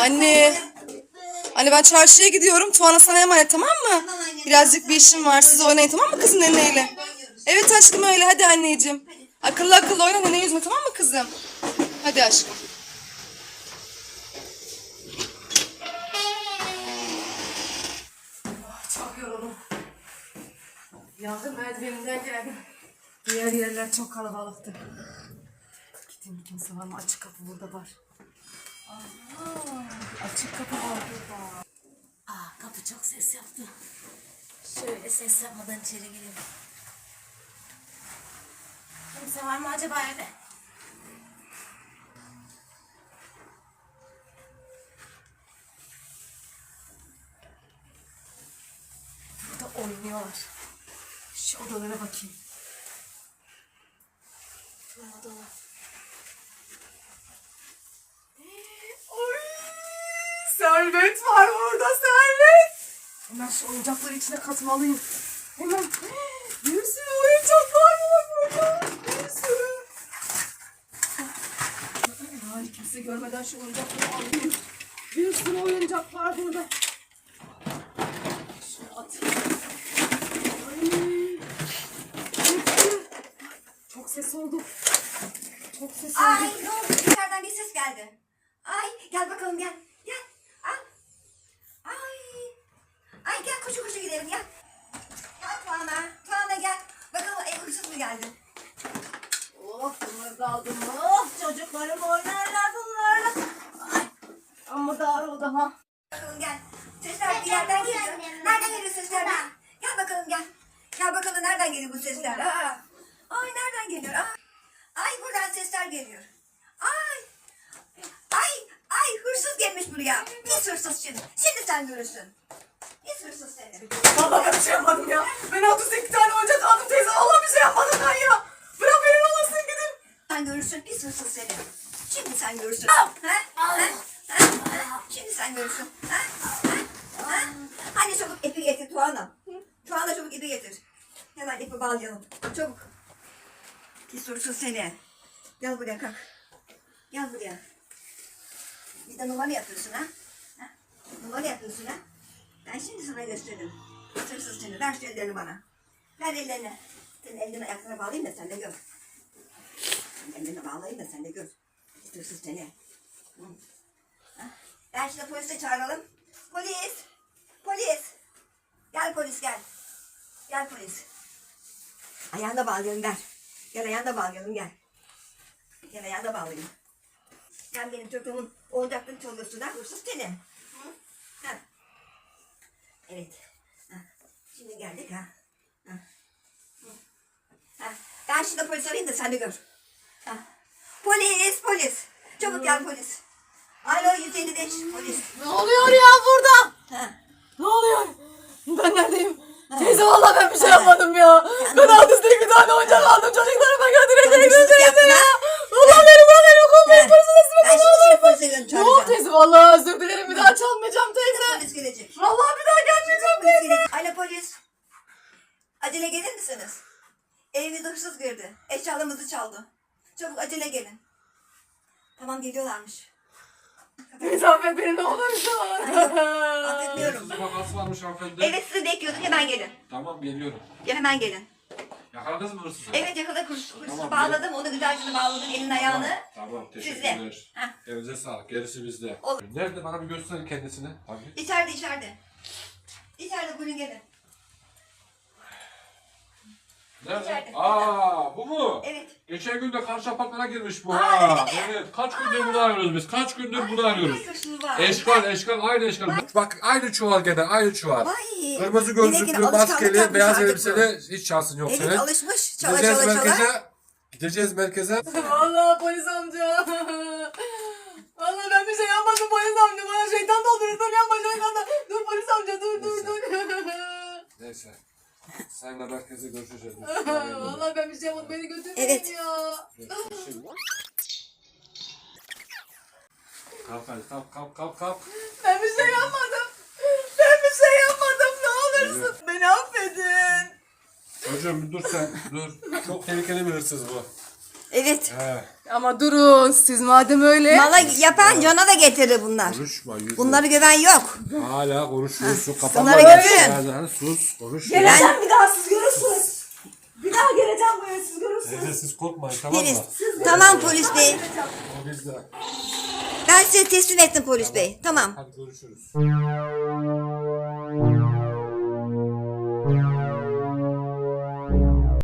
Anne. Anne ben çarşıya gidiyorum. Tuana sana emanet tamam mı? Birazcık bir işim var. Siz oynayın tamam mı kızın neneyle? Evet aşkım öyle. Hadi anneciğim. Akıllı akıllı oyna nene yüzme tamam mı kızım? Hadi aşkım. Çok yoruldum. Yardım merdiveninden geldim. Diğer yerler çok kalabalıktı. Gideyim kimse var mı? Açık kapı burada var. Açık kapı var burada. Aa, kapı çok ses yaptı. Şöyle ses yapmadan içeri gireyim. Kimse var mı acaba evde? Burada oynuyorlar. Şu odalara bakayım. Bu odada. Servet var burada servet. Hemen şu oyuncakları içine katmalıyım. Hemen bir sürü oyuncaklar var burada. Bir sürü. Ay kimse görmeden şu oyuncakları alayım. Bir sürü oyuncak var burada. Şunu atayım. Ay. Çok ses oldu. Çok ses oldu. Ay ne oldu? Dışarıdan bir ses geldi. Ay gel bakalım gel. Gel. Al. Ay. Ay gel gidelim gel. Gel Tuana. Tuana gel. Bakalım hırsız mı geldi? Oh bunları da aldım. Oh çocuklarım oynarlar bunlarla. Ay, ama dar oldu ha. Bakalım gel. Sesler bir yerden geliyor. Nereden geliyor sesler? Gel. Gel bakalım gel. Gel bakalım nereden geliyor bu sesler? Aa. Ay nereden geliyor? Aa. Ay buradan sesler geliyor. Ay. Ay. Ay hırsız gelmiş buraya. Pis hırsız şimdi. Şimdi sen görürsün. Hırsız seni. Vallahi bir şey yapmadım ya. Ben 32 tane oyuncak aldım teyze. Vallahi bir şey yapmadım ben ya. Bırak beni olasın gidin. Sen görürsün hırsız seni. Şimdi sen görürsün. Ha? Ha? Ha? Ha? Şimdi sen görürsün. Ha? Ha? Ha? Hadi çabuk ipi getir Tuana. Tuana çabuk ipi getir. Hemen ipi bağlayalım. Çabuk. Pis hırsız seni. Gel buraya kalk. Gel buraya. Bir de numara yapıyorsun ha? ha? Numara yapıyorsun ha? Ben şimdi sana gösteririm. Pis hırsız seni. Ver şu ellerini bana. Ver ellerini. Senin elini ayaklarına bağlayayım da sen de gör. Elini bağlayayım da sen de gör. Hırsız seni. Hı. Ben şimdi polise çağıralım. Polis! Polis! Gel polis gel. Gel polis. Ayağına bağlayalım gel. Gel ayağına bağlayalım gel. Gel ayağına bağlayayım. Sen benim çocuğumun oyuncaklarını çalıyorsun ha hırsız seni. Hı? Ha. Evet. Ha. Şimdi geldik ha. Ha. Ha. Ben şimdi polis arayayım da sen de gör. Ha. Polis, polis. Çabuk gel polis. Alo 155 polis. Ne oluyor ya burada? Ha. Ne oluyor? Ben neredeyim? Teyze vallahi ben bir şey yapmadım ya. Ben altısındaki bir tane oyuncak aldım çocuklarıma teyze yaptın ya. ha? Allah beni bırak beni okulmayın polise teslim Ben edin. şimdi seni polise Ne oldu teyze vallahi özür dilerim bir daha çalmayacağım teyze. Polis gelecek. Vallahi bir daha gelmeyeceğim Polis teyze. gelecek. Alo polis. Acele gelir misiniz? Evimize hırsız girdi. Eşyalarımızı çaldı. Çabuk acele gelin. Tamam geliyorlarmış. Teyze affet beni ne olursun. Affetmiyorum. Sizin vakası varmış hanımefendi. Evet sizi bekliyorduk hemen gelin. Tamam geliyorum. Ya hemen gelin. Yakaladınız mı hırsızı? Evet yakala hırsız, hırsızı Tamam, bağladım. Onu güzelce bağladım elini ayağını. Tamam, teşekkürler. Heh. Elinize sağlık. Gerisi bizde. Olur. Nerede? Bana bir gösterin kendisini. Abi. İçeride içeride. İçeride buyurun gelin. Nerede? İçeride. Aa, bu mu? Evet. Geçen gün de karşı apartmana girmiş bu. Ha. Evet. Kaç gündür bunu arıyoruz biz. Kaç gündür bunu arıyoruz. Var. Eşkal, eşkal, aynı eşkal. Bak aynı çuval gene, aynı çuval. Vay. Kırmızı gözlüklü, alışkanlık maskeli, yapmış beyaz artık bu. elbiseli hiç şansın yok Evet senin. alışmış. Çala Gideceğiz çala çala. merkeze. Gideceğiz merkeze. Vallahi polis amca. Vallahi ben bir şey yapmadım polis amca. Bana şeytan doldurur. Dur yapma şeytan da. Dur polis amca dur dur dur. Neyse. Seninle merkeze görüşeceğiz. Vallahi ben bir şey yapmadım. Beni götürmeyin Evet. ya. Kalk hadi kalk kalk kalk kalk. Ben bir şey yapmadım. Ben bir şey yapmadım. Ne olursun. Beni affedin. Bir dur sen dur. Çok tehlikeli bir hırsız bu. Evet. He. Ama durun siz madem öyle. Mala yapan cana da getirir bunlar. Konuşma yüzü. Bunları gören yok. Hala konuşuyorsun. Kapanma. Bunları götürün. Bazen sus. Konuş. Geleceğim bir daha siz görürsünüz. Bir daha geleceğim buraya siz görürsünüz. Teyze siz korkmayın tamam Deniz. mı? Tamam polis bey. O bizde. Ben size teslim ettim polis bey. Tamam. Hadi görüşürüz.